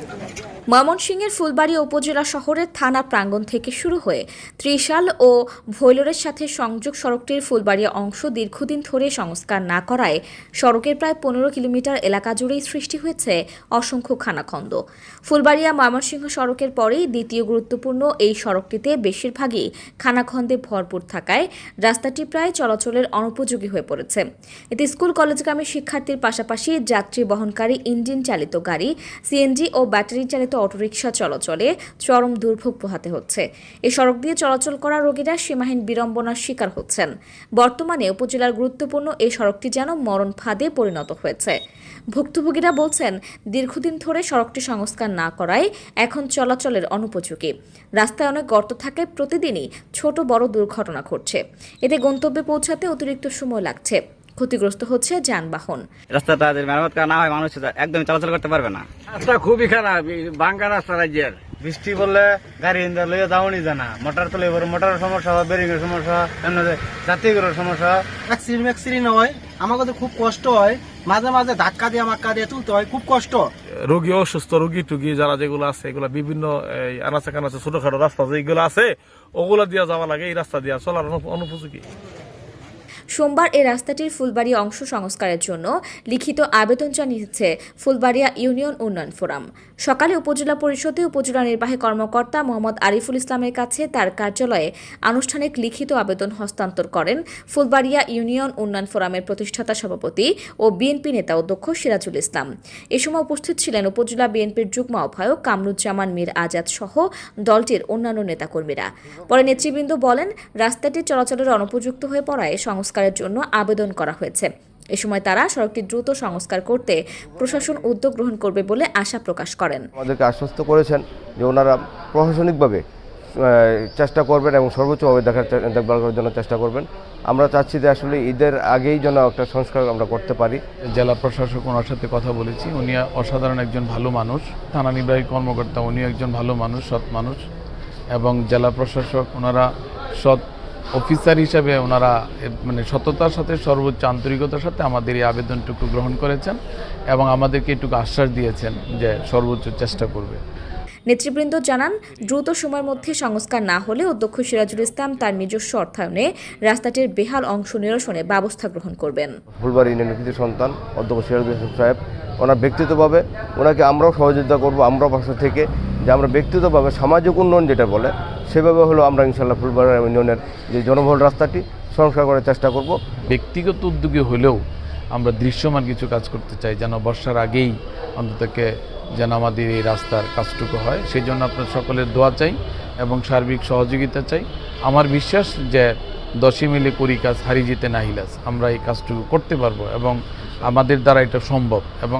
Thank you. ময়মনসিংহের ফুলবাড়িয়া উপজেলা শহরের থানা প্রাঙ্গণ থেকে শুরু হয়ে ত্রিশাল ও ভৈলরের সাথে সংযোগ সড়কটির ফুলবাড়িয়া অংশ দীর্ঘদিন ধরে সংস্কার না করায় সড়কের প্রায় পনেরো কিলোমিটার এলাকা জুড়েই সৃষ্টি হয়েছে অসংখ্য খানাখন্দ। ফুলবাড়িয়া ময়মনসিংহ সড়কের পরেই দ্বিতীয় গুরুত্বপূর্ণ এই সড়কটিতে বেশিরভাগই খানাখন্দে ভরপুর থাকায় রাস্তাটি প্রায় চলাচলের অনুপযোগী হয়ে পড়েছে। এতে স্কুল, কলেজগামী শিক্ষার্থীর পাশাপাশি যাত্রী বহনকারী ইঞ্জিন চালিত গাড়ি, সিএনজি ও ব্যাটারি চালিত অটোরিকশা চলাচলে চরম দুর্ভোগ পোহাতে হচ্ছে। এই সড়ক দিয়ে চলাচল করা রোগীরা সীমাহীন বিড়ম্বনার শিকার হচ্ছেন। বর্তমানে উপজেলার গুরুত্বপূর্ণ এই সড়কটি যেন মরণ ফাঁদে পরিণত হয়েছে। ভুক্তভোগীরা বলছেন, দীর্ঘদিন ধরে সড়কটি সংস্কার না করায় এখন চলাচলের অনুপযোগী। রাস্তায় অনেক গর্ত থাকায় প্রতিদিনই ছোট বড় দুর্ঘটনা ঘটছে। এতে গন্তব্যে পৌঁছাতে অতিরিক্ত সময় লাগছে। ক্ষতিগ্রস্ত হচ্ছে যানবাহন। রাস্তাটা যদি মেরামত করা না হয় মানুষ একদম চলাচল করতে পারবে না। রাস্তা খুবই খারাপ ভাঙ্গা রাস্তা রাজ্যের। বৃষ্টি পড়লে গাড়ি ইন্দা লইয়া জানা মোটর মোটরের সমস্যা হয় বেরিং এর সমস্যা এমনি যাত্রীগুলোর সমস্যা। অ্যাক্সিডেন্ট ম্যাক্সিডেন্ট হয় আমাকে তো খুব কষ্ট হয়। মাঝে মাঝে ধাক্কা দিয়ে মাক্কা দিয়ে তুলতে হয় খুব কষ্ট। রোগী অসুস্থ রোগী টুগী যারা যেগুলো আছে এগুলো বিভিন্ন এই আনাচে কানাচে ছোটখাটো রাস্তা যেগুলো আছে ওগুলো দিয়া যাওয়া লাগে এই রাস্তা দিয়া চলার অনুপ- অনুপযোগী। সোমবার এই রাস্তাটির ফুলবাড়িয়া অংশ সংস্কারের জন্য লিখিত আবেদন জানিয়েছে ফুলবাড়িয়া ইউনিয়ন উন্নয়ন ফোরাম। সকালে উপজেলা পরিষদে উপজেলা নির্বাহী কর্মকর্তা মোহাম্মদ আরিফুল ইসলামের কাছে তার কার্যালয়ে আনুষ্ঠানিক লিখিত আবেদন হস্তান্তর করেন ফুলবাড়িয়া ইউনিয়ন উন্নয়ন ফোরামের প্রতিষ্ঠাতা সভাপতি ও বিএনপি নেতা অধ্যক্ষ সিরাজুল ইসলাম। এ সময় উপস্থিত ছিলেন উপজেলা বিএনপির যুগ্ম আহ্বায়ক কামরুজ্জামান মীর আজাদ সহ দলটির অন্যান্য নেতাকর্মীরা। পরে নেতৃবৃন্দ বলেন, রাস্তাটি চলাচলের অনুপযুক্ত হয়ে পড়ায় সংস্কারের জন্য আবেদন করা হয়েছে। এ সময় তারা সড়কটি দ্রুত সংস্কার করতে প্রশাসন উদ্যোগ গ্রহণ করবে বলে আশা প্রকাশ করেন। আমাদেরকে আশ্বস্ত করেছেন যে ওনারা প্রশাসনিকভাবে চেষ্টা করবেন এবং সর্বোচ্চভাবে দেখার দেখভাল করার জন্য চেষ্টা করবেন। আমরা চাচ্ছি যে আসলে ঈদের আগেই যেন একটা সংস্কার আমরা করতে পারি। জেলা প্রশাসক ওনার সাথে কথা বলেছি। উনি অসাধারণ একজন ভালো মানুষ থানা নির্বাহী কর্মকর্তা উনি একজন ভালো মানুষ সৎ মানুষ এবং জেলা প্রশাসক ওনারা সৎ অফিসার হিসাবে ওনারা মানে সততার সাথে সর্বোচ্চ আন্তরিকতার সাথে আমাদের এই আবেদনটুকু গ্রহণ করেছেন এবং আমাদেরকে এটুকু আশ্বাস দিয়েছেন যে সর্বোচ্চ চেষ্টা করবে। নেতৃবৃন্দ জানান দ্রুত সময়ের মধ্যে সংস্কার না হলে অধ্যক্ষ সিরাজুল ইসলাম তার নিজস্ব অর্থায়নে রাস্তাটির বেহাল অংশ নিরসনে ব্যবস্থা গ্রহণ করবেন। ফুলবাড়ি ইউনিয়নের সন্তান অধ্যক্ষ সিরাজুল ইসলাম সাহেব ওনার ব্যক্তিগতভাবে ওনাকে আমরাও সহযোগিতা করব আমরাও পাশে থেকে যে আমরা ব্যক্তিগতভাবে সামাজিক উন্নয়ন যেটা বলে সেভাবে হলো আমরা ইনশাল্লাহ ফুলবাড়ি ইউনিয়নের যে জনবহুল রাস্তাটি সংস্কার করার চেষ্টা করব। ব্যক্তিগত উদ্যোগে হলেও আমরা দৃশ্যমান কিছু কাজ করতে চাই, যেন বর্ষার আগেই অন্ততকে যেন আমাদের এই রাস্তার কাজটুকু হয়। সেই জন্য আপনার সকলের দোয়া চাই এবং সার্বিক সহযোগিতা চাই। আমার বিশ্বাস যে দশই মিলে করি কাজ হারিয়ে যেতে নাহিলাস আমরা এই কাজটুকু করতে পারব এবং আমাদের দ্বারা এটা সম্ভব এবং